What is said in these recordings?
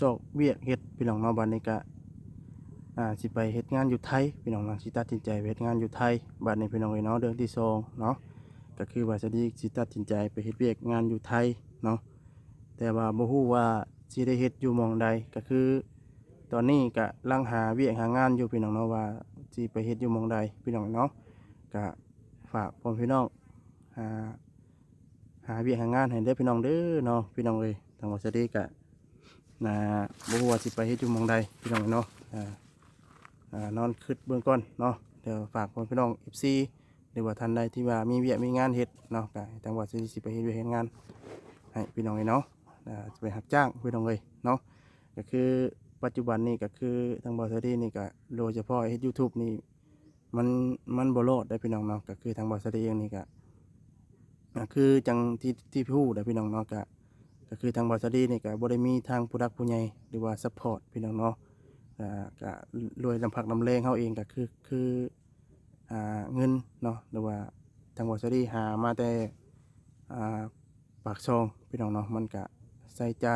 ซอกเวียกเฮ็ดพี่น้องเนาะบัดนี้ก็อ่าสิไปเฮ็ดงานอยู่ไทยพี่น้องเนาะสิตัดสินใจเฮ็ดงานอยู่ไทยบัดนี้พี่น้องเอ้เนาะเรื่องที่สองเนาะก็คือว่าจะดีสิตัดสินใจไปเฮ็ดเวียกงานอยู่ไทยเนาะแต่ว่าบ่ฮู้ว่าสิได้เฮ็ดอยู่หม่องใดก็คือ ตอนนี้ก็ลังหาเวียกหางานอยู่พี่น้องเนาะว่าสิไปเฮ็ดอยู่หม่องใดพี่น้องเนาะก็ฝากพ่อพี่น้องหาหาเวียกหางานให้เด้พี่น้องเด้อเนาะพี่น้องเอ้ยทางวัสดีก็ นะบ่ว่าสิไปเฮ็ดอยู่มองใดพี่น้องเนาะอ่านอนคิดเบื้องก่อนเนาะเดี๋ยวฝากพี่น้อง FC หรือว่าท่านใดที่ว่ามีเวียมีงานเฮ็ดเนาะก็ให้ทางวัดสะดีสิไปเฮ็ดเวียเฮ็ดงานให้พี่น้องเอ้ยเนาะไปรับจ้างพี่น้องเอ้ยเนาะก็คือปัจจุบันนี่ก็คือทางบริษัทนี่ก็โดยเฉพาะเฮ็ดยูทูบนี่มันมันบโลดได้พี่น้องเนาะก็คือทางบริษัทเองนี่ก็คือจังที่ที่พูดได้พี่น้องเนาะก็ ก็คือทางบริษัทนี่ก็บ่ได้มีทางผู้รักผู้ใหญ่หรือว่าซัพพอร์ตพี่น้องเนาะอ่าก็รวยลำพักลำแรงเฮาเองก็คือคืออ่าเงินเนาะหรือว่าทางบริษัทหามาแต่อ่าปากซองพี่น้องเนาะมันก็ใส่ใจ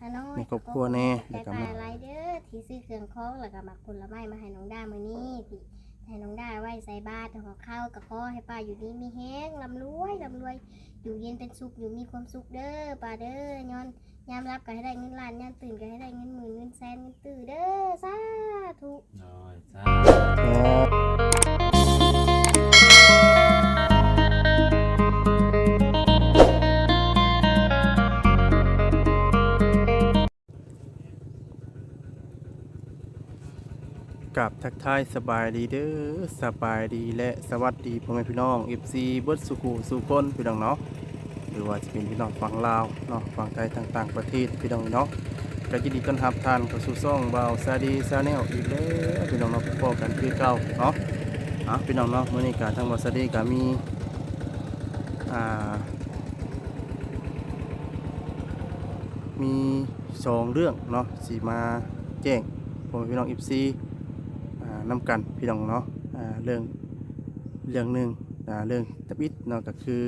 ฮานอยในครอบครัวแน่แล้แต่วก็ตามาอะไรเด้อที่ซื้อเครื่องคล้องแล้วก็มักผลไม้มาให้น้องด้ามื้อนี้ที่ ให้น้องได้ไว้ใส่บาตรของข้าวกับพ่อให้ป้าอยู่ดีมีแห้งลำรวยลำรวย อยู่เย็นเป็นสุขอยู่มีความสุขเด้อป้าเด้อย้อนยามรับก็ให้ได้เงินล้านยามตื่นก็ให้ได้เงินหมื่นเงินแสนเงินตื่นเด้อสาธุน้อ กับทักทายสบายดีเด้อสบายดีและสวัสดีพ่อแม่พี่น้อง FC เบิร์ดสุขุสุคนพี่น้องเนาะหรือว่าจะเป็นพี่น้องฝั่งลาวเนาะฝั่งไทยต่างๆประเทศพี่น้องเนาะก็ยินดีต้อนรับท่านเข้าสู่ช่องเบาซาดีซาแนลอีกแล้วพี่น้องเนาะพบกันคือเก่าเนาะอะพี่น้องเนาะมื้อนี้ก็ทางเบาซาดีก็มีอ่ามีสองเรื่องเนาะสิมาแจ้งพ่อแม่พี่น้อง FC อ่า น้ำกันพี่น้องเนาะเรื่องเรื่องหนึ่งเรื่องตะบิดเนาะก็คือ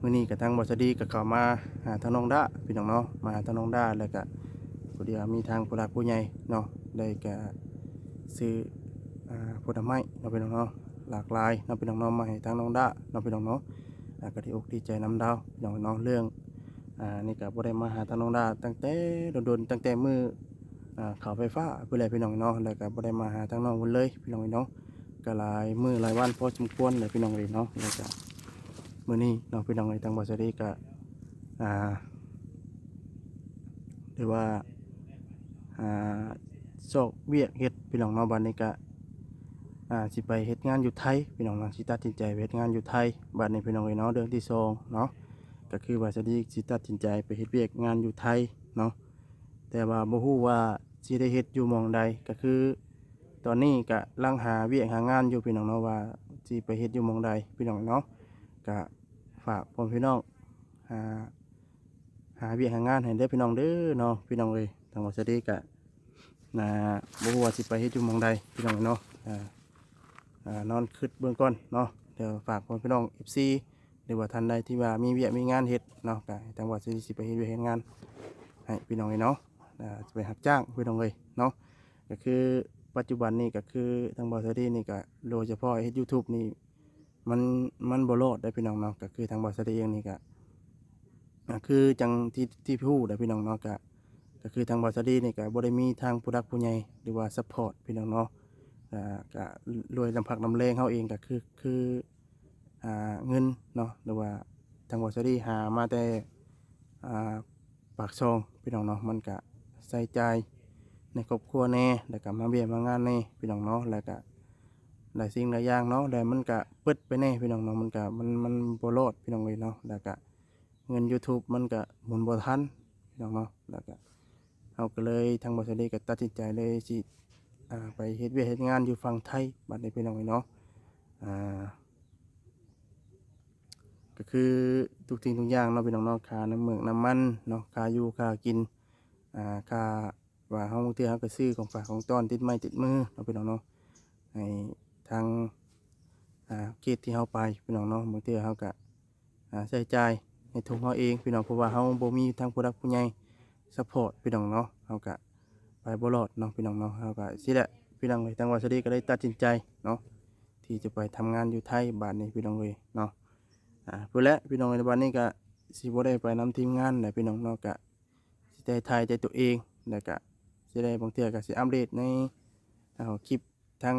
มื้อนี้กับทางบอสดีก็เขามาหาทางน้องดาพี่น้องเนาะมาหาทางน้องดาแล้วก็พอดีว่ามีทางผู้หลักผู้ใหญ่เนาะได้ก็ซื้ออผลไม้เนาะพี่น้องเนาะหลากหลายเนาะพี่น้องเนาะมาให้ทางน้องดาเนาะพี่น้องเนาะอ่าก็ดีอกดีใจน้ำดาวพี่น้องเนาะเรื่องอ่านี่ก็บ่ได้มาหาทางน้องดาตั้งแต่โดนๆตั้งแต่มือ เขาไฟฟ้าเพื่ออะไรพี่น้องเนาะแล้วก็บ่ได้มาหาทางน้องคนเลยพี่น้องเนาะก็หลายมือหลายวันพอสมควรเลยพี่น้องเลยเนาะแล้วก็มื้อนี้เนาะพี่น้องเลยทางบริษัทก็อ่าหรือว่าอ่าซอกเวียกเฮ็ดพี่น้องเนาะบัดนี้ก็อ่าสิไปเฮ็ดงานอยู่ไทยพี่น้องเนาะสิตัดสินใจเฮ็ดงานอยู่ไทยบัดนี้พี่น้องเลยเนาะเรื่องที่สองเนาะก็คือว่าจะดีสิตัดสินใจไปเฮ็ดเวียกงานอยู่ไทยเนาะแต่ว่าบ่ฮู้ว่า สิได้เฮ็ดอยู่หมองใดก็คือ ตอนนี้ก็ลังหาเวียกหางานอยู่พี่น้องเนาะว่าสิไปเฮ็ดอยู่หมองใดพี่น้องเนาะก็ฝากพ่อพี่น้องหาหาเวียกหางานให้เด้อพี่น้องเด้อเนาะพี่น้องเอ้ยทางวัดสดีก็นะบ่ฮู้ว่าสิไปเฮ็ดอยู่หมองใดพี่น้องเนาะอ่าอ่านอนคิดเบื้องก่อนเนาะเดี๋ยวฝากพ่อพี่น้อง FC หรือว่าท่านใดที่ว่ามีเวียกมีงานเฮ็ดเนาะก็ทางวัดสะดีสิไปเฮ็ดเวียกเฮ็ดงานให้พี่น้องเอ้ยเนาะ ไปรับจ้างพี่น้องเลยเนาะก็คือปัจจุบันนี่ก็คือทางบริษัทนี่ก็โดยเฉพาะเฮ็ดยูทูบนี่มันมันบโลดได้พี่น้องเนาะก็คือทางบริษัทเองนี่ก็คือจังที่ที่พูดได้พี่น้องเนาะก็ก็คือทางบริษัทนี่ก็บ่ได้มีทางผู้รักผู้ใหญ่หรือว่าซัพพอร์ตพี่น้องเนาะก็รวยลำพักลำแรงเฮาเองก็คือคือเงินเนาะหรือว่าทางบริษัทหามาแต่ปากซองพี่น้องเนาะมันก็ ใส่ใจในครอบครัวแน่แล้วก็มาเบียมางานแน่พี่น้องเนาะแล้วก็หลายสิ่งหลายอย่างเนาะแต่มันก็เปิดไปแน่พี่น้องเนาะมันก็มันมันโบโลดพี่น้องเลยเนาะแล้วก็เงิน YouTube มันก็หมุนบ่ทันพี่น้องเนาะแล้วก็เราก็เลยทางบริษัทก็ตัดสินใจเลยสิอ่าไปเฮ็ดเวียกเฮ็ดงานอยู่ฝั่งไทยบัดนี้พี่น้องเลยเนาะอ่าก็คือทุกสิ่งทุกอย่างเนาะพี่น้องเนาะค่าน้ำเมือกน้ำมันเนาะค่าอยู่ค่ากิน อ่าค่าว่าเฮาบางทีเฮาก็ซื้อของฝากของต้อนติดไม้ติดมือเนาะพี่น้องเนาะให้ทางอ่าเขตที่เฮาไปพี่น้องเนาะบางทีเฮาก็อ่าใช้จ่ายในทุนเฮาเองพี่น้องเพราะว่าเฮาบ่มีทางผู้รักผู้ใหญ่ซัพพอร์ตพี่น้องเนาะเฮาก็ไปบ่รอดเนาะพี่น้องเนาะเฮาก็สิแหละพี่น้องเอ้ยทางวาสดีก็ได้ตัดสินใจเนาะที่จะไปทำงานอยู่ไทยบาดนี้พี่น้องเอ้ยเนาะอ่าเพื่อและพี่น้องในบัดนี้ก็สิบ่ได้ไปนำทีมงานแหละพี่น้องเนาะก็ สิได้ถ่ายใจตัวเองแล้วก็สิได้บางเทื่อก็สิอัปเดตในอ่าคลิปทาง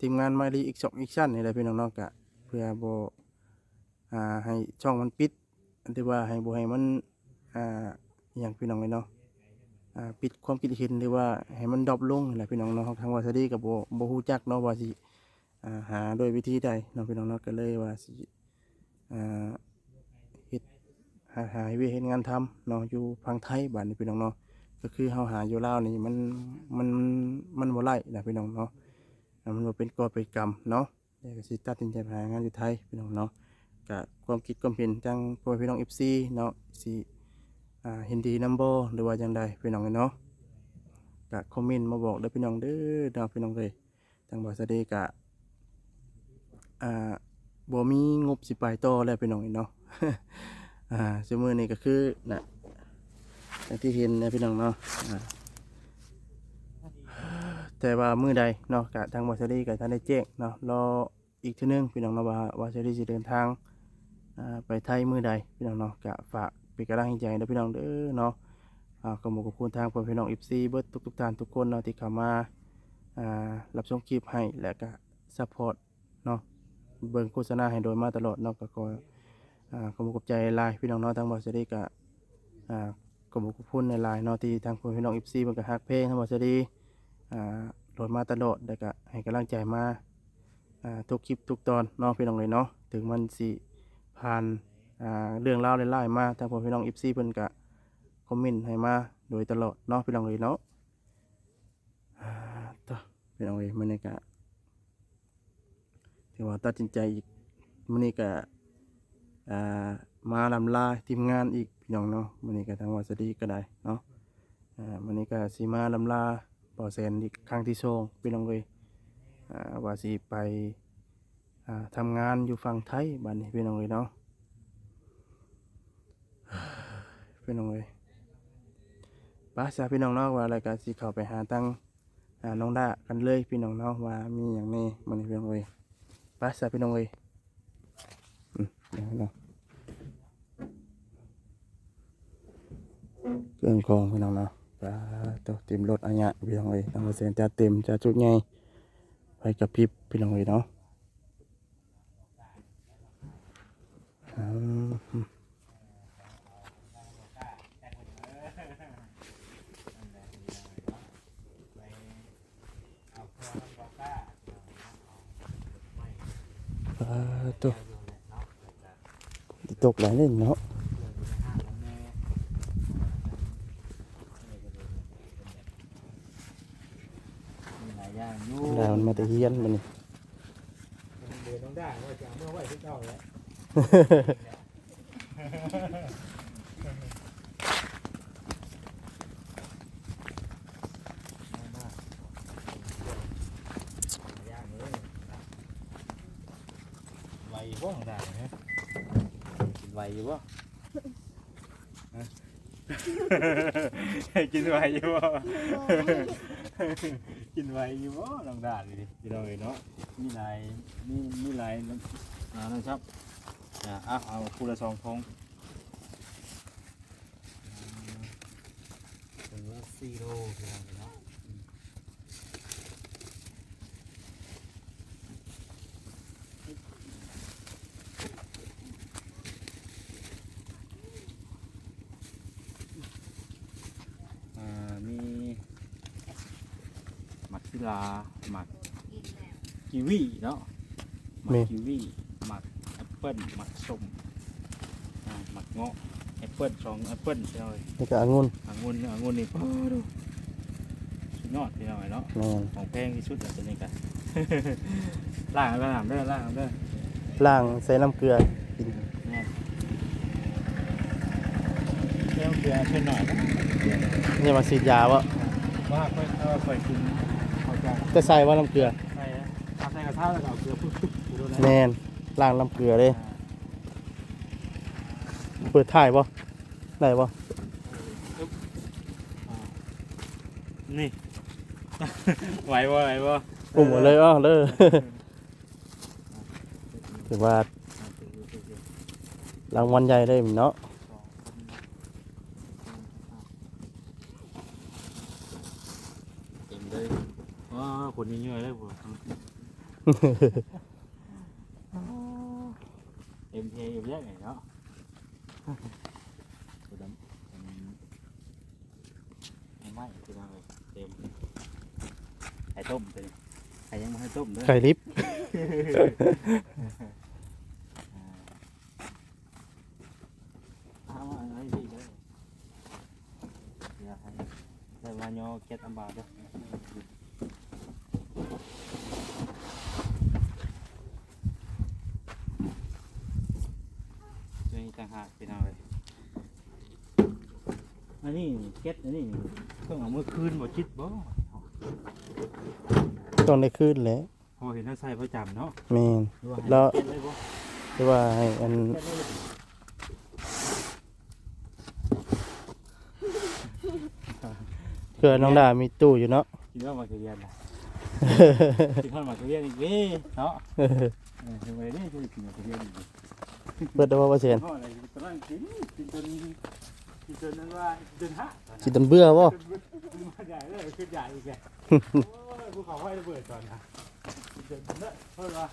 ทีมงานมารีอีกสองอีกชั้นนี่แหละพี่น้องเนาะก็เพื่อบ่อ่าให้ช่องมันปิดอันที่ว่าให้บ่ให้มันอ่าอย่างพี่น้องเลยเนาะอ่าปิดความคิดเห็นหรือว่าให้มันดรอปลงนี่แหละพี่น้องเนาะทางวาสดีกับบ่บ่ฮู้จักเนาะว่าสิอ่าหาโดวยวิธีใดเนาะพี่น้องเนาะก็เลยว่าสิอ่า หาหาเวยเฮ็ดงานทำเนาะอยู่พังไทยบ้านนี้พี่น้องเนาะก็คือเฮาหาอยู่ลาวนี่มันมันมันบ่ไล่นะพี่น้องเนาะมันบ่เป็นกอเป็นกรรมเนาะแล้วก็สิตัดสินใจหางานอยู่ไทยพี่น้องเนาะกับความคิดความเห็นจังพ่อพี่น้องเอฟซีเนาะสิอ่าเห็นดีนัมโบหรือว่าจังใดพี่น้องเนาะกับคอมเมนต์มาบอกเด้อพี่น้องเด้อเนาะพี่น้องเลยทางบอสเดกะอ่าบ่มีงบสิไปต่อแล้วพี่น้องเนาะ อ่าชั่วโมงนี้ก็คือน่ะอย่างที่เห็นนะพี่น้องเนาะแต่ว่ามือใดเนาะกะทางบอสเดกะท่านได้แจ้งเนาะรออีกทีนึงพี่น้องเนาะว่าว่าจะได้สิเดินทางอ่าไปไทยมือใดพี่น้องเนาะกะฝากเป็นกำลังใจเด้อพี่น้องเด้อเนาะอ่าขอบอกขอบคุณทางพ่อพี่น้องอิฟซีเบิร์ดทุกๆท่านทุกคนเนาะที่เข้ามาอ่ารับชมคลิปให้และก็ซัพพอร์ตเนาะเบิ่งโฆษณาให้โดยมาตลอดเนาะก็ขอ อ่าขอบอกขอบใจลายพี่น้องเนาะทางบอสดีกะอ่าขอบอกขอบคุณในลายเนาะที่ทางพ่อพี่น้องอิฟซีเพิ่นก็ฮักเพลงทางบอสดีอ่าโหลดมาตลอดแล้วก็ให้กำลังใจมาอ่าทุกคลิปทุกตอนเน้องพี่น้องเลยเนาะถึงมันสิผ่านอ่าเรื่องเล่าไล่มาทางพ่อพี่น้องอิฟซีเพิ่นกะคอมเมนต์ให้มาโดยตลอดเนาะพี่น้องเลยเนาะต่อพี่น้องเลยมันนี่กะถือว่าตัดสินใจอีกมันนี่กะ อ่ามาลำลาทีมงานอีกพี่น้องเนาะมันนี่กะทางวาสดีก็ได้เนาะอ่ามันนี่กะสีมาลำลาป่าแสนอีกครั้งที่สองพี่น้องเลยอ่าว่าสิไปอ่าทำงานอยู่ฝั่งไทยบ้านนี้พี่น้องเลยเนาะพี่น้องเลยป้าสาพี่น้องเนาะว่าอะไรกันสิเข้าไปหาตั้งน้องดากันเลยพี่น้องเนาะว่ามีอย่างนี้มันพี่น้องเลยป้าสาพี่น้องเลย อืมเดี๋ยวเนาะเครื่องของพี่น้องเนาะป้าตัวเต็มรถอันเนี้ยพี่น้องเลยทั้งหมดเสียงจะเต็มจะจุดใหญ่ไปกับพริบพี่น้องเลยเนาะอืมปลาตัว ตกหลายเล่นเนาะมีหลายอย่างอยู่ดาวมันมาแต่เฮียนมันนี่เดินต้องได้ว่าจะเอาเมื่อไหร่ที่เจ้าแล้วไวบ่ของได้ฮะกินไวอยู่บ่ฮะ กินไวอยู่บ่กินไวอยู่บ่ลองด่าเลยดิพี่น้องเอ้ยเนาะมีหลายมีมีหลายน้ำอ่านะครับอ่าเอาเอาคูละสองทงถึงละสี่โลพี่น้องเอ้ยเนาะอืมอ่ามีหมัก ศิลาหมักกีวีเนาะหมักกีวีหมักแอปเปิ้ลหมักส้มอ่าหมักเงาะแอปเปิ้ลสองแอปเปิ้ลพี่น้องเอ้ยนี่ก็องุ่นองุ่นองุ่นนี่ป้าดูสุดยอดพี่น้องเอ้ยเนาะแม่นของแพงที่สุดอะตัวนี้กัน ล่างแล้วล่างเด้อล่างเด้อล่างใส่น้ำเกลือกินเนี่ยเรื่องเกลือเพิ่นหน่อยนะ นี่มาฉีดยาวะว่าค่อยเออค่อยกิน เข้าใจจะใส่ว่าน้ำเกลือใส่นะเอาใส่กระทะแล้วก็เอาเกลือปุ๊บปุ๊บดูนะแมนล่างน้ำเกลือเลย เปิดถ่ายบ่ได้บ่อ่านี่ ไหวบ่ไหวบ่อุ้มหมดเลยอ้อเลยถือว่า รางวัลใหญ่เลยเนาะ เต็มเลยว้าค นนี้เยอะเลยบ่เอ็มเพย์อยู่เยอะไงเนาะตัวดำเป็นไม่ไม่คืออะไรเต็มไข่ต้มตัวนี้ไข่ยังไม่ให้ต้มเลยไข่ลิฟต์ เอามาเอาอีกเลยเดี๋ยวให้ได้วานโยเก็ตอันบาทเด้อตัวนี้ต่างหากเป็นอะไรอันนี้ เก็ตอันนี้เพิ่งเอาเมื่อคืนบ่คิดบ่ต้องได้ขึ้นแหล้วพอเห็นเขาใส่ประจำเนาะแม่น หรือว่าให้แล้วเก็ตเลยบ่หรือว่าให้อันเก็ตเลยเพื่อน้องดามีตู้อยู่เนาะกินข้าวหมากกระเรียนนะกินข้าวหมากกระเรียนอีกเว้ยเนาะเออทำไมเนี่ยจะกินหมากกระเรียนอีกเบิดได้ว่าเปอร์เซ็นต์เพราะอะไรตอนนั้นกินกินจน กินจนนั้นว่าจนฮะสิตันเบื่อบ่จนมาใหญ่เลยขึ้นใหญ่อีกแกโอ้ยภูเขาไฟระเบิดก่อนนะกินจนนั้นเพราะว่า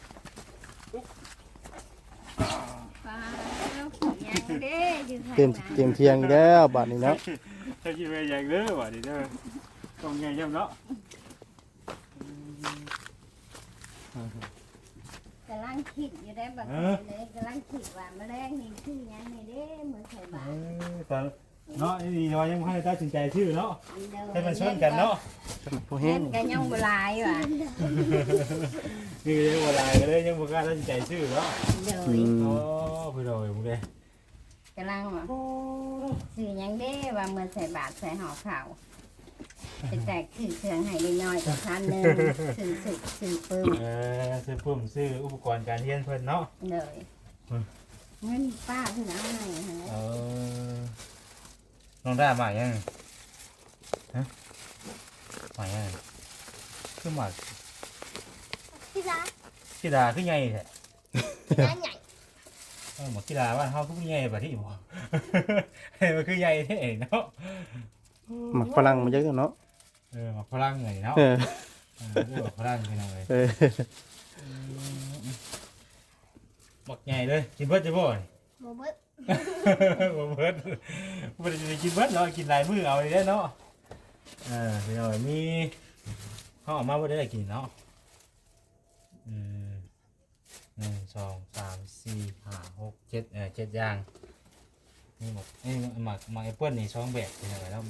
ฟ้าแล้วยังเด้อยู่ข้างเตรียมหลังเตรียมเที่ยงอีกแล้วบัดนี้เนาะถ้ากินไปอย่างเด้อว่ะดิเด้อต้องไงย่ำเนาะ กำลังคิดอยู่ได้แบบเลยกำลังคิดว่าแมลงนี่คือหยังนี่เด้เหมือนใส่บาตรตอนเนาะนี่เรายังไม่ให้ตัดสินใจชื่อเนาะเด้อให้มันชนกันเนาะผู้เห็แห้งนกันยังบ่หลายว่ะนี่ก็ยังโบราณก็เลยยังบ่กล้าตัดสินใจชื่อเนาะเด้ออืม โอ้พี่น้อยมึงเด้กำลังว่าสื่อหยังเด้ว่าเหมือนใส่บาตรใส่ห่อข้าว ไปแจกถือเครื่องให้น้อยๆกับท่านหนึงสื่อสุกสื่อปึ้มเออซื้อปุ่มซื้ออุปกรณ์การเรียนเพิ่นเนาะเลยอืมเงินป้าเพิ่นเอาให้หั่นแหละเออน้องได้มายังฮะมายังคือหมากพี่รักกีฬาคือใหญ่แท้งานใหญ่เออหมากกีฬาบ้านเฮาคือใหญ่บัดนี้บ่เฮ้ยมันคือใหญ่แท้เนาะหมักฝรั่งมาเยอะเนาะ เออหมากพลังไงเนาะเออเออเรียกว่าพลังพี่น้องเอ้ยเออหมักใหญ่เลยกินเบิดจะบ่นี่โมเบิดบ่เบิดบ่ได้จะกินเบิดเนาะกินหลายมื้อเอาได้เนาะเออพี่น้อยมีเฮาเออกมาบ่ได้กินเนาะอืมหนึ่งสองสามสี่ห้าหกเจ็ดเออเจ็ดอย่างนี่หมกนี่หมักหมักแอปเปิ้ลนี่ช่องแบบเป็นยังไงแล้ว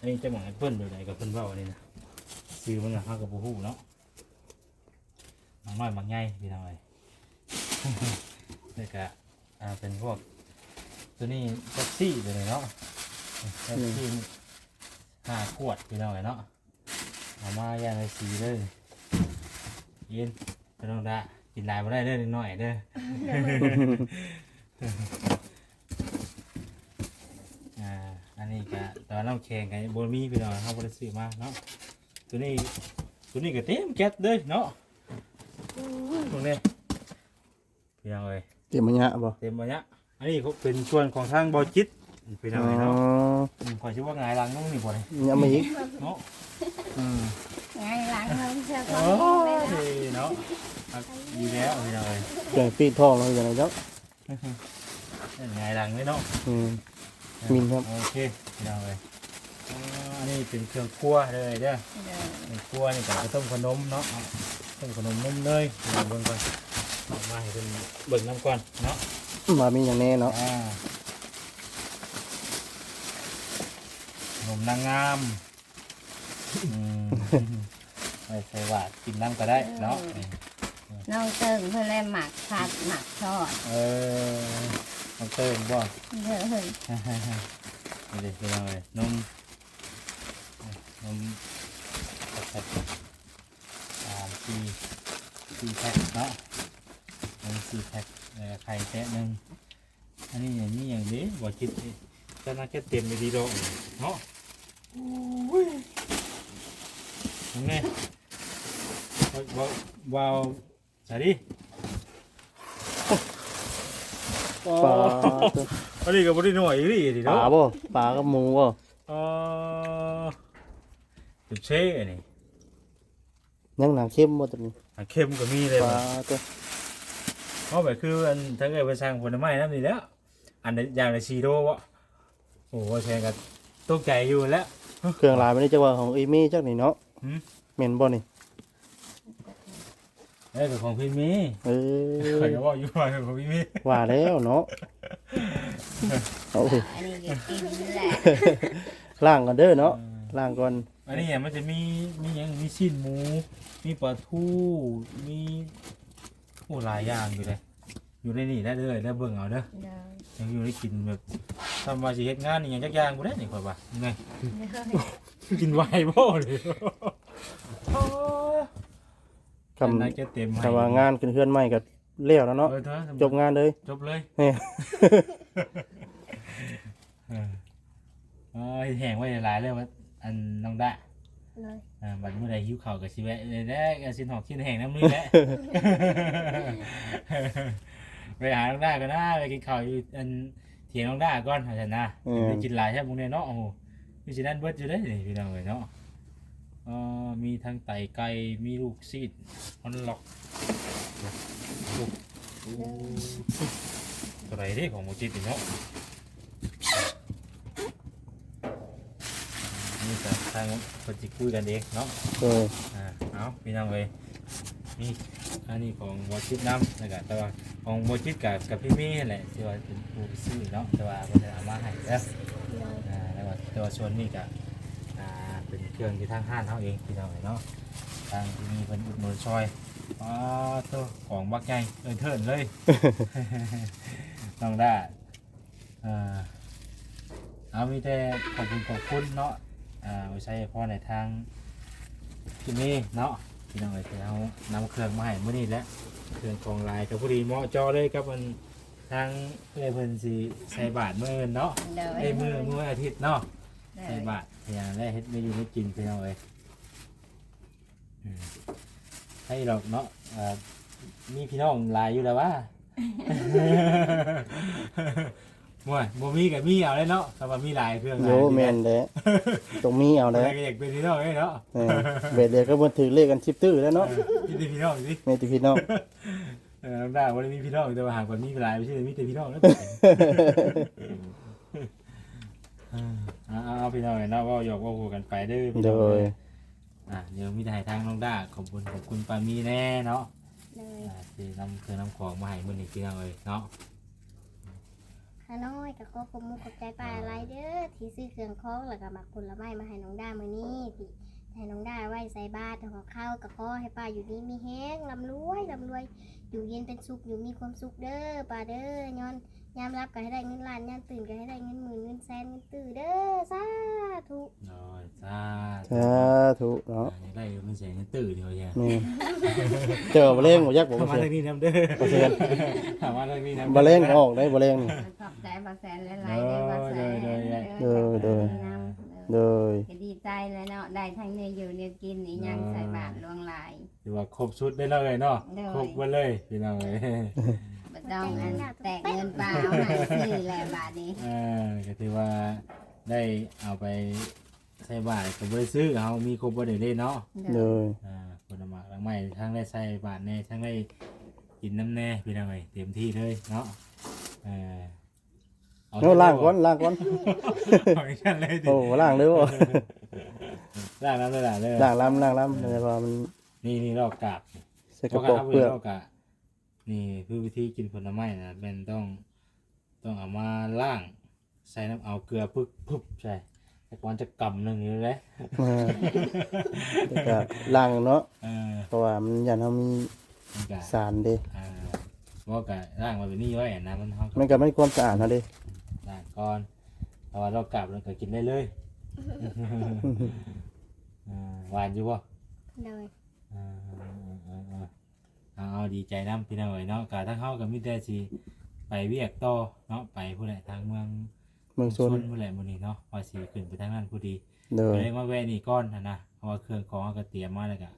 อันนี้จะหมักแอปเปิ้ลแบบไหนกับเพิ่นเว้าอันนี้นะซื้อมันน่ะเฮาก็บ่ฮู้เนาะหมักน้อยหมักใหญ่พี่น้อยแล้วก็อ่าเป็นพวก ตัวนี้แท็กซี่ตัวนี้เนาะแท็กซี่ห้าขวดพี่น้องเนาะเอามาย่างในสีเลยเย็นพี่น้องดากินหลายมาได้เด้อนิดหน่อยเด้ออ่าอั นนี้ก็ตอนน้ำแข็งกันบนมีพี่น้องเขาบริสุทธิ์มาเนาะตัวนี้ตัวนี้ก็เต็มแก๊สเลยเนาะตรงนี้พี่น้องเอ้ยเตรียมมาเยอะบ่เต็มไปเนี้ยอันนี้เขาเป็นส่วนของทางบอจิตเป็นอะไรอ๋อเนาะมขอชื่อว่าไงายหลังต้องมีบ่เลยยังมาอีกเนาะอืมไงหลังเงินเชื่อขโอ้องเลยนะยเนาะครับดีแล้วพี่น้องเอ้ยแกงปีกทองเราอย่างไรเนาะไงายหลังเลยเนาะอืม มินครับ โอเคพี่น้องเอ้ยอ่าอันนี้เป็นเครื่องครัวเลยเด้อเด้อเครื่องครัวนี่ก็จะต้มขนมเนาะเอาต้มขนมนมเนยพี่น้องเบิ่งก่อนเอามาให้เป็นเบิ่งน้ำก่อนเนาะมามีอย่างแน่เนาะอ่าขนมนางงามอืมไม่ใช่ว่ากินน้ำก็ได้เนาะ น้องเติงเพื่อนแลหมักผัดหมักทอดเออ น้ำเติมบ่เด้อเฮ้ยนี่เลยพี่น้องเลยนมนมแพ็คสามสี่สี่แพ็คเนาะนมสี่แพ็คไข่แค่หนึ่งอันนี้อย่างนี้อย่างนี้บ่คิดนี่ก็น่าจะเต็มไปดีดอกเนาะยังไงว้าวว้าวใส่ดิ ปลาอันนี้ก็บ่ได้หน่อยดิดิปลาเนาะบ่ปลากับหมูบ่เออจุดเช่อันนี้ยังหนังเข้มบ่ตัวนี้อันเข้มก็มีเลยปลาว่ะตัวเพราะแบบคืออันถ้าเกิดไปสร้างผลไม้น้ำนี่แหล้ว อันอย่างในซีโร่วะโอ้โหแชร์กันตกใจอยู่แล้ว เครื่องลายมันนี่จักว่าของอีมี่จักนี่เนาะหืม แม่นบ่นี่ เอ้ยเป็นของพี่มีเอใครอก็บอกอยู่ว่าเป็นของพี่มีว่าแล้วเนาะเอาสิอันนี้ก็กินแหละล้างก่อนเด้อเนาะล้างก่อนอันนี้เนี่ยมันจะมีมีหยังมีชิ้นหมู มีปลาทูมีโอ้หลายอย่างอยู่เลยอยู่ในนี่ได้เลยได้เบิ่งเอาเด้อเด้อยังอยู่ได้กินแบบทำมาสิเฮ็ดงานนี่หยังจักอย่างบ่ได้นี่ข่อยว่าไงกินไวบ่เลยโอ้ คำน่าจะเต็มให้คำว่างานขึ้นเฮือนใหม่ก็แล้วแล้วเนาะเออเถอะจบงานเลย จบเลยนี่ เออเออแห้งไว้หลายๆเลยว่าอันน้องดะเลยอ่าบัดเมื่อใดหิวข้าวก็สิแวะเลยแล้เอาสินหอกสินแห้งน้ำนี่แหละ ไปหาน้องดาก็นะไปกินข้าวอยู่อันเถียงน้องดาก่อนเอาซั่นนะไปกินหลายใช่พวกเนี้ยเนาะโอ้โหอยู่สินั่นเบิดอยู่เด้นี่พี่น้องเอ้ยเนาะเอ่อมีทั้งไตไก่มีลูกซีดฮอนล็อกโอ้โหตัวไหนเด้ของโมจิตนี่เนาะนี่ก็ทางคนจิคุยกันเองเนาะเอออ่าเอาพี่น้องเลยนี่อันนี้ของวอชิตน้ำนะครับแต่ว่าของวอชิตกับกับพี่มี่นั่นแหละที่ว่าเป็นผู้ซื้อเนาะแต่ว่าเพิ่นเอามาให้แล้วเลยอ่าแล้วว่าแต่ว่าส่วนนี้ก็อ่า เป็นเครื่องที่ทางห้านเขาเองพี่น้องเลยเนาะทางที่มีเพิ่นอุดหนุนซอยอ๋อตัวของบักใหญ่เอินเทินเลยน้องได้อ่าเอามีแต่ขอบคุณขอบคุณเนาะอ่าไว้ใช้พ่อในทางที่นี่เนาะพี่น้องเอ้ยที่เขานำเครื่องมาให้มื้อนี้แหละเครื่องกรองลายกับพอดีเหมาะจอเลยกับมันทางเพื่อเพิ่นสิใส่บาทมื้ออื่นเนาะเด้อไอ้ยมื้อมื้อวันอาทิตย์เนาะเด้ ใส่อบาทอย่างแรกเฮ็ดไม่อยู่ไม่กินพี่น้องเอ้ยอืมให้ดอกเนาะอ่ามีพี่น้องหลายอยู่แล้วว่า ม่วยบ่มีกับมีเอาเลยเนาะถ้าว่ามีหลายเครื่องหโยลายแม่นแหละตรงมีเอาอะไรแล้วก็อยากเป็นพี่น้องเอ้ยเนาะเออเบ็ดเดียวก็บ่ถือเลขกันชิปตื้อแล้วเนาะมีแต่พี่น้องสิแม่ติพี่น้องเออน้ำได้วันนี้มีพี่น้องแต่ว่าหากว่ามีหลายไม่ใช่มีแต่พี่น้องแล้วเอาเอาเอา พี่น้องเนาะก็หยอกว่าหัวกันไปเด้อพี่โดน้องยเอ้ยอะเดี๋ยวมีถ่ายทางน้องด้าขอบคุณขอบคุณปามีแน่เนาะเลยอ่าที่นำเครื่องนำของมาให้มื้อนี้พี่น้องเอ้ยเนาะข้าน้อยก็ขอขอบมุณขอบใจป้าอะไรเด้อที่ซื้อเครื่องของแล้วก็หมักผลไม้มาให้น้องด้ามื้อนี้ที่ให้น้องด้าไว้ใส่บาตรของข้าวก็ขอให้ป้าอยู่ดีมีแห้งร่ำรวยร่ำรวย อยู่เย็นเป็นสุขอยู่มีความสุขเด้อป้าเด้อย้อน ยามรับก็ให้ได้เงินล้านยามตื่นก็ให้ได้เงินหมื่นเงินแสนเงินตื่นเด้อสาธุโดยจ้าสาธุเนาะอยากได้มันเสียงตื่นเดียวแย่แม่เจอบ่เล่งบ่ยักบ่มาเสียทางนี้น้ำเด้อบ่เสียถามมาทางนี้น้ำบ่เล่งก็ออกได้บ่เล่งนี่ขอบใจบาแสนหลายๆเด้อบาแสนโดยโดยนำโดยก็ดีใจเลยเนาะได้ทั้งเนื้ออยู่เนื้อกินอีหยังใส่บาตรลวงหลายถือว่าครบชุดได้เลยเนาะโดยครบหมดเลยพี่น้องเอ้ย บ่ต้องอันแตกเงินเปล่าใหายซื้อแหละบาทนี้เออก็ถือว่าได้เอาไปใส่บาตรก็บ่ได้ซื้อเอามีครบบ่ได้เลยเนาะโดยอ่าผลไม้ทั้งไม่ทั้งได้ใส่บาตรแน่ทั้งได้กินน้ำแน่พี่น้องเอ้ยเต็มที่เลยเนาะเออโน้ล่างก่อนล่างก่อน เอาอีกชั้นเลยดิโอ้ล่างเด้อบ่ล่างน้ำเลยล่ะเลยล่างล้ำล่างล้ำแต่ว่ามันนี่นี่ลอกกาบใส่กระปอกเปลือก ลอกกาบ นี่คือวิธีกินผลไม้นะเป็นต้องต้องเอามาล่าง ใส่น้ำเอาเกลือปึ๊บปึ๊บใช่แต่ก่อนจะกำหนึ่งอยู่เลยเออแล้วก็ล่างเนาะเออเพราะว่ามันยันเฮามีมันก็สารเด้อ่าว่าก็ล่างมาเป็นนี่ไว้นะมันห้องมันก็ไม่ความสะอาดเนาะเด้ล่างก่อนเพราะว่าลอกกาบแล้วก็กินได้เลยอ่าหวานอยู่ป่เลยอ่าอ่า อ่าอ่าเอาดีใจน้ำพี่น้องเอ๋ยเนาะกาทั้งเฮากับมิแต่สิไปเวียกต่อเนาะไปผู้ใดทางเมืองเมืองชนผู้ใดมื้อนี้เนาะว่าสิขึ้นไปทางนั้นผู้ดีโดยก็เลยมาแวะนี่ก่อนนะนะเพราะว่าเครื่องของเขาก็เตรียมมาแล้วก็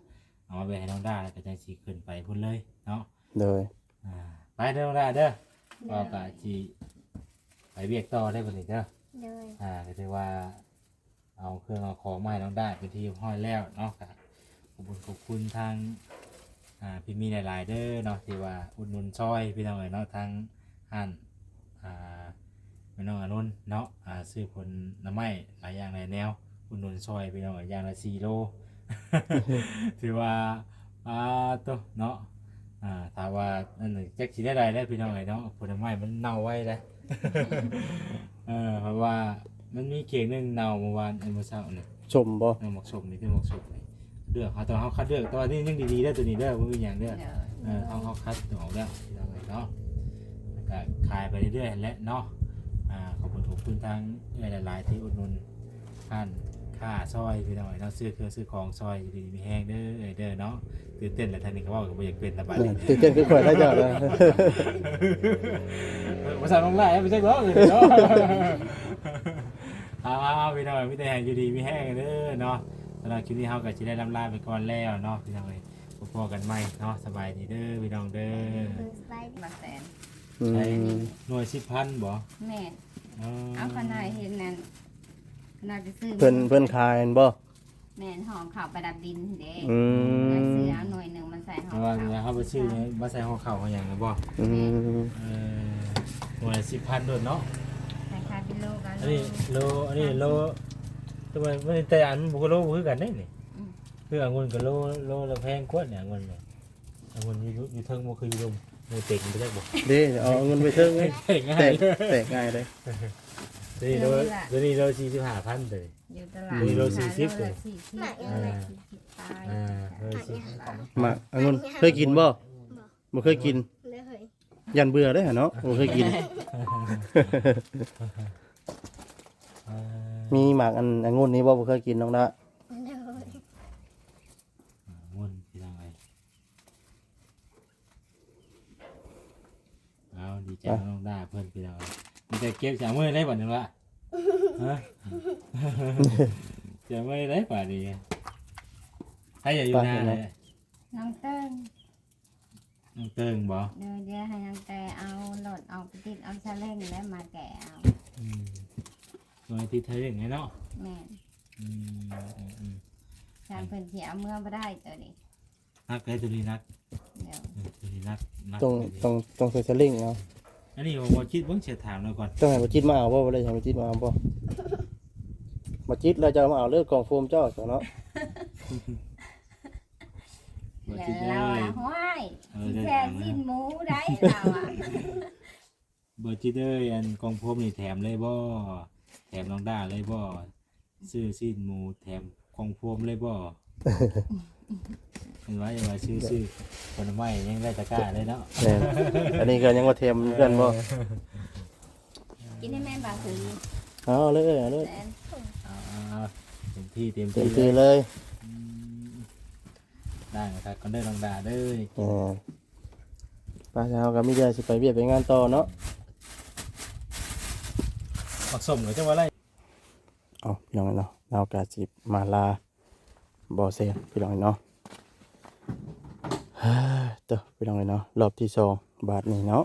เอามาไว้ให้น้องด้าแล้วก็จังสิขึ้นไปพุ่นเลยเนาะโดยอ่าไปเด้อน้องด้าเด้อก็กะสิไปเวียกต่อได้บัดนี้เด้อเลยอ่าก็ถือว่าเอาเครื่องเอาของมาให้น้องด้าเป็นที่เรียบร้อยแล้วเนาะก็ขอบคุณขอบคุณทาง อ่าพี่มีหลายๆเด้อเนาะที่ว่าอุดหนุนซอยพี่น้องเอ๋ยเนาะทางห้านอ่าแม่น้องอนุนเนาะอ่าซื้อผลน้ำไม้หลายอย่างหลายแนว อุดหนุนซอยพี่น้องเอ๋ยอย่างละ4โลถือว่าอ่าตัวเนาะอ่าถ้าว่านั่นน่ะจักสิได้ใดได้อพี่น้องเอ๋ยเนาะผลไม้มันเน่าไว้แล้วเออเพราะว่ามันมีเค้กหนึงเน่าเมื่อวานเอ้ยเมื่อเช้านี่ชมบ่เออหมกสมนี่เป็นหมกสมนี่ เลือกเขาตอนเขาคัดเลือกตัวนี้ยังดีๆได้อตัวนี้ได้อบ่มีหยังเด้อเด้อเออเขาเขาคัดตัวออกแล้วพี่น้องเอ๋ยเนาะแล้วก็ขายไปเรื่อยๆและเนาะอ่าขอบคุณขอบคุณทางเอื้อยหลายๆที่อุดหนุนท่านค่าซอยพี่น้องเอ๋ยเนาะซื้อเครื่องซื้อของซอยอยู่ดีมีแห้งเด้อเอ้ยเด้อเนาะตื่นเต้นแล้วท่านนี่ก็เว่าก็บ่อยากเป็นตะบัดเอนี้อตื่นเต้นคือข่อยได้เจ้าเลยภาษาลงไล่ไม่ใช่ร้องเลยเนาะเอาเอาพี่น้องพี่แต่แห่งอยู่ดีมีแห้งเด้อเนาะ สำหรับคลิปนี้เฮาก็สิได้ลำลาไปก่อนแล้วเนาะพี่น้องเอ้ยพบกันใหม่เนาะสบายดีเด้อพี่น้องเด้อเพิ่งสบายดีมาแสนอืมหน่วยสิบพันบ่แม่นอ๋อเอาขนาดเห็นนั่นขนาดจะซื้อเพิ่นเพิ่นขายอันบ่แม่นหอมข้าวประดับดินเด้อือยากมซื้อเอาหน่วยหนึ่งมันใส่หอแต่มว่าข้าวเนี่ยเฮาไปซื้อเนี่ยมาใส่ห่อข้าวห่อหยังนะบ่อืมเออหน่วยสิบพันด้วยเนาะ ใส่คาเป็นโลกันอันนี้โลอันนี้โล ทำไมมันแต่อันมันบ่ก็โลบ่คือกันเด้นี่คือองุ่นก็โลโลละแพงกว่าเนี่ยองุ่นเนี่ยองุ่นอยู่อยู่เทิงบ่คืออยู่ลมมือเต็งไปจักบ่เด้เอาเงินไปเทิงไงเต็งง่าแตยกแตกง่ายเลย ตัวนี้โลตัวนี้โลสี่สิบห้าพันเลย อยู่ตลาดมีโลสี่สิบโลละสี่สิบหมักโลยังไงละสี่สิบตายอ่าโลสี่มาเอาเงินเคยกินบ่บ่เคยกินเลยเฮ้ยยันเบื่อได้อหั่นเนาะบ่เคยกิน อ่า มีหมากอันองุ่นนี้บ่บ่เคยกินน้องละเลยมุ่นที่ทางไงเอาดีใจน้องด้าเพื่อนพี่น้องดีใจเก็บจากมือได้บ่นึงละฮะ จากมือได้ป่ะดีให้อย่าอยู่นานเลยน้องเติ้งน้องเติงบ่เดี๋ยวเดี๋ยวให้น้องแต่เอาโหลดเอาไปติดเอาชาเล่งแล้วมาแกะเอา อืม ตัวที่เธออย่างไงเนาะแม่นอืมอืมอืมชานเพิ่นสิเอาเมื่อบ่ได้ตัวนี้นักเลยตัวนี้นักเดี๋ยวเออตัวนี้นักนักต้องต้องต้องใส่สลิงเอาะอันนี้ผมบ่คิดเบิ่งเสียถามแล้วก่อนต้องให้บ่จิตมาเอาบ่บ่ได้ให้บ่จิตมาเอาบ่บ่จิตแล้วจะเอามาเอาเลิกกองโฟมเจ้าเนาะบ่คิดเลเราย อะห้วยเออสิได้แค่ถามสิ้นหมูได้เราอะบ่คิดเลยอันกองพรมนี่แถมเลยบ่ แถมน้องด้าเลยบ่ซื้อซีนหมูแถมกองพรมเลยบ่เห็นว่าอย่าว่าซื้อซื้อผลไม้ยังได้ตะกร้าเลยเนาะแม่นอันนี้ก็ยังว่าเทมเพื่อนบ่กินได้แม่นบ่าคือเอาเลยเอาเลยแสนเอาเอาเอาเต็มที่เต็มเต็มที่ที่เลยเลยอืมได้ครับก็ได้น้องด้าเด้อเออป้าเช้าก็มีเดียวสิไปเวียดไปงานต่อเนาะ ผักสมก็จะว่าไรเอาพี่น้องเนาะเรากาจิมาลาบอเซนพี่น้องเนาะเฮ้ยเตอพี่น้องเนาะรอบที่สองบาทนี้เนาะ